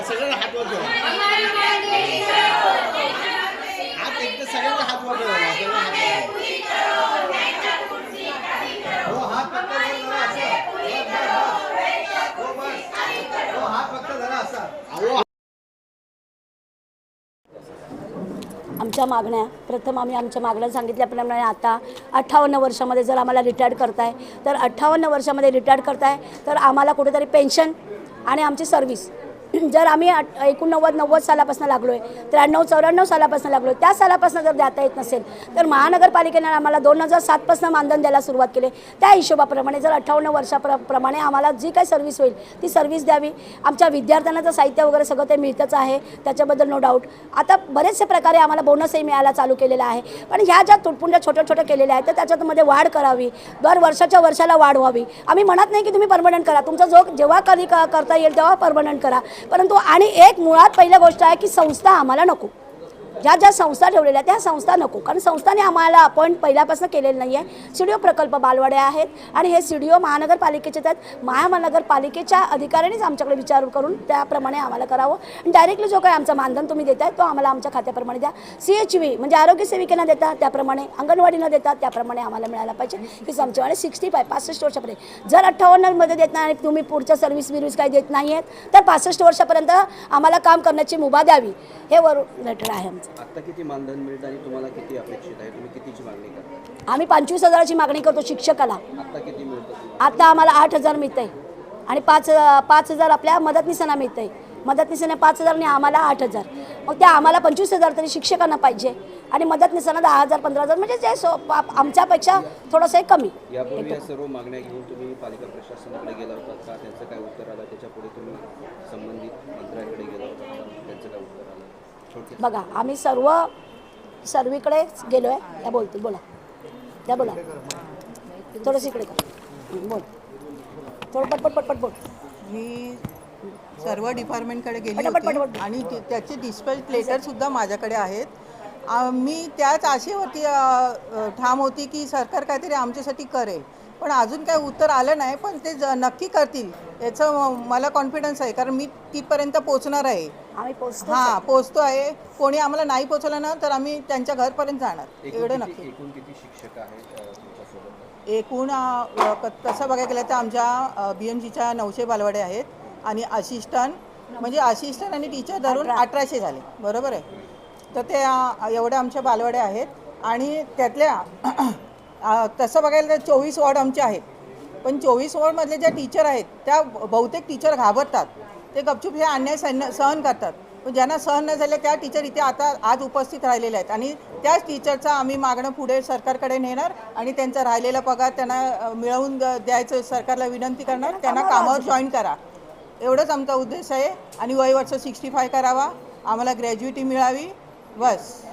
हात वर ठेवा. हात एकदा सगळ्यांना हात वर ठेवा सगळ्यांना हात वर ठेवा. हो हात फक्त वर धरा असं बस, बस, बस. हो बस. हो हात फक्त धरा असा. अहो. आमच्या मागण्या प्रथम आम्ही आमच्या मागण्या सांगितल्याप्रमाणे आता अठ्ठावन्न वर्षामध्ये जर आम्हाला रिटायर्ड करताय तर अठ्ठावन्न वर्षामध्ये रिटायर्ड करताय तर आम्हाला कुठेतरी पेन्शन आणि आमची सर्व्हिस जर आम्ही एकोणनव्वद नव्वद सालापासून लागलो आहे त्र्याण्णव चौऱ्याण्णव सालापासून लागलो आहे त्या सालापासून जर देता येत नसेल तर महानगरपालिकेने आम्हाला दोन हजार सातपासून मानधन द्यायला सुरुवात केली. त्या हिशोबाप्रमाणे जर अठ्ठावन्न वर्षाप्रमाणे आम्हाला जी काही सर्व्हिस होईल ती सर्व्हिस द्यावी. आमच्या विद्यार्थ्यांना तर साहित्य वगैरे सगळं ते मिळतंच आहे त्याच्याबद्दल नो डाऊट आता बरेचसे प्रकारे आम्हाला बोनसही मिळायला चालू केलेला आहे. पण ह्या ज्या तुटपुंड्या छोट्या छोट्या केलेल्या आहेत तर त्याच्यामध्ये वाढ करावी. दर वर्षाच्या वर्षाला वाढ व्हावी. आम्ही म्हणत नाही की तुम्ही परमनंट करा. तुमचा जो जेव्हा कधी क- करता येईल तेव्हा परमनंट करा. परंतु आणि एक मुळात पहिल्या गोष्ट आहे की संस्था आम्हाला नको. ज्या ज्या संस्था ठेवलेल्या त्या संस्था नको. कारण संस्थाने आम्हाला अपॉइंट पहिल्यापासून केलेलं नाही आहे सी डी ओ प्रकल्प बालवाडे आहेत आणि हे सी डी ओ महानगरपालिकेचे आहेत महानगरपालिकेच्या अधिकाऱ्यांनीच आमच्याकडे विचार करून त्याप्रमाणे आम्हाला करावं. आणि डायरेक्टली जो काही आमचा मानधन तुम्ही देताय तो आम्हाला आमच्या खात्याप्रमाणे द्या. सी एच व्ही म्हणजे आरोग्य सेविकेनं देता त्याप्रमाणे अंगणवाडीनं देतात त्याप्रमाणे आम्हाला मिळायला पाहिजे. हीच आणि सिक्स्टी फाय पासष्ट वर्षापर्यंत. जर अठ्ठावन्नमध्ये देत नाही आणि तुम्ही पुढच्या सर्व्हिस बिर्व्हिस काही देत नाही आहेत तर पासष्ट वर्षापर्यंत आम्हाला काम करण्याची मुभा द्यावी. हे वरून लेटर आहे आमचं. आत्ता किती मानधन मिळतं आणि तुम्हाला किती अपेक्षित आहे? तुम्ही कितीची मागणी करता? आम्ही पंचवीस हजाराची मागणी करतो शिक्षकाला. आत्ता किती मिळतं? आता आम्हाला आठ हजार मिळतंय. आणि पाच पाच हजार आपल्या मदतनीसांना मिळतंय. मदतनीसांना पाच हजार आणि आम्हाला आठ हजार. मग त्या आम्हाला पंचवीस हजार तरी शिक्षकांना पाहिजे. आणि मदतनीसांना दहा हजार पंधरा हजार म्हणजे जे सो आमच्यापेक्षा थोडंसं हे कमी. यापूर्वी या सर्व मागण्या घेऊन तुम्ही पालिका प्रशासनाकडे गेला होता का? त्यांचं काय उत्तर आलं? त्याच्या पुढे तुम्ही संबंधित मंत्र्यांकडे गेला होता का त्यांचं काय उत्तर आलं थोडक्यात बघा आम्ही सर्व सर्वीकडे गेलो आहे त्या बोलतील बोला. त्या बोला थोडंसं इकडे कर. बोल. थोडं पटपट पटपट बोल. मी सर्व डिपार्टमेंटकडे गेली होती. आणि ते- त्याचे डिस्पॅच लेटर सुद्धा माझ्याकडे आहेत. मी त्याच आशेवरती ठाम होती की सरकार काहीतरी आमच्यासाठी करेल पण अजून काही उत्तर आलं नाही पण ते ज- नक्की करतील याचं मला कॉन्फिडन्स आहे. कारण मी तिथपर्यंत पोचणार आहे. आम्ही पोचतो हां पोचतो आहे. कोणी आम्हाला नाही पोचलं ना तर आम्ही त्यांच्या घरपर्यंत जाणार. एकूण एवढं किती नक्की. एकूण किती शिक्षक आहेत एकूण तसं बघायला गेलं तर आमच्या बी एम जीच्या नऊशे बालवाडे आहेत. आणि असिस्टंट म्हणजे असिस्टंट आणि टीचर धरून अठराशे झाले. बरोबर आहे? तर ते अ, एवढे आमच्या बालवाडे आहेत. आणि त्यातल्या तसं बघायला तर चोवीस वॉर्ड आमचे आहेत. पण चोवीस वॉर्डमधले ज्या टीचर आहेत त्या बहुतेक टीचर घाबरतात. ते गपचूप हे अन्याय सहन सहन करतात. पण ज्यांना सहन न झाले त्या टीचर इथे आता आज उपस्थित राहिलेल्या आहेत. आणि त्याच टीचरचा आम्ही मागणं पुढे सरकारकडे नेणार आणि त्यांचा राहिलेला पगार त्यांना मिळवून द- द्यायचं सरकारला विनंती करणार. त्यांना कामावर जॉईन करा. एवढंच आमचा उद्देश आहे. आणि वय वर्ष सिक्स्टी फाय करावा. आम्हाला ग्रॅज्युएटी मिळावी. was